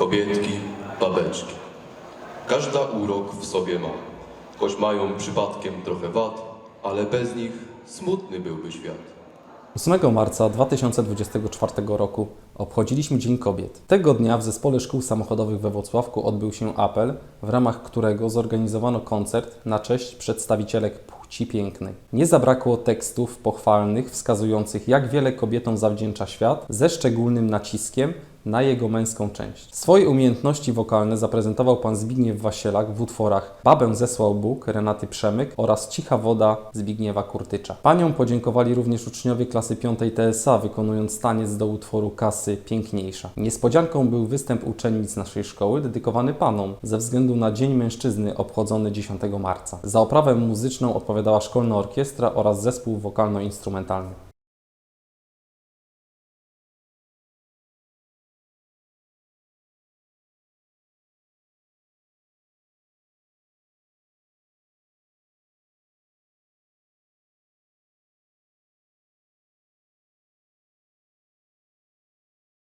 kobietki, babeczki. Każda urok w sobie ma, choć mają przypadkiem trochę wad, ale bez nich smutny byłby świat. 8 marca 2024 roku obchodziliśmy Dzień Kobiet. Tego dnia w Zespole Szkół Samochodowych we Włocławku odbył się apel, w ramach którego zorganizowano koncert na cześć przedstawicielek płci pięknej. Nie zabrakło tekstów pochwalnych wskazujących, jak wiele kobietom zawdzięcza świat, ze szczególnym naciskiem na jego męską część. Swoje umiejętności wokalne zaprezentował pan Zbigniew Wasielak w utworach Babę zesłał Bóg Renaty Przemyk oraz Cicha woda Zbigniewa Kurtycza. Paniom podziękowali również uczniowie klasy 5 TSA, wykonując taniec do utworu Kasy Piękniejsza. Niespodzianką był występ uczennic naszej szkoły dedykowany panom, ze względu na Dzień Mężczyzny obchodzony 10 marca. Za oprawę muzyczną odpowiadała szkolna orkiestra oraz zespół wokalno-instrumentalny.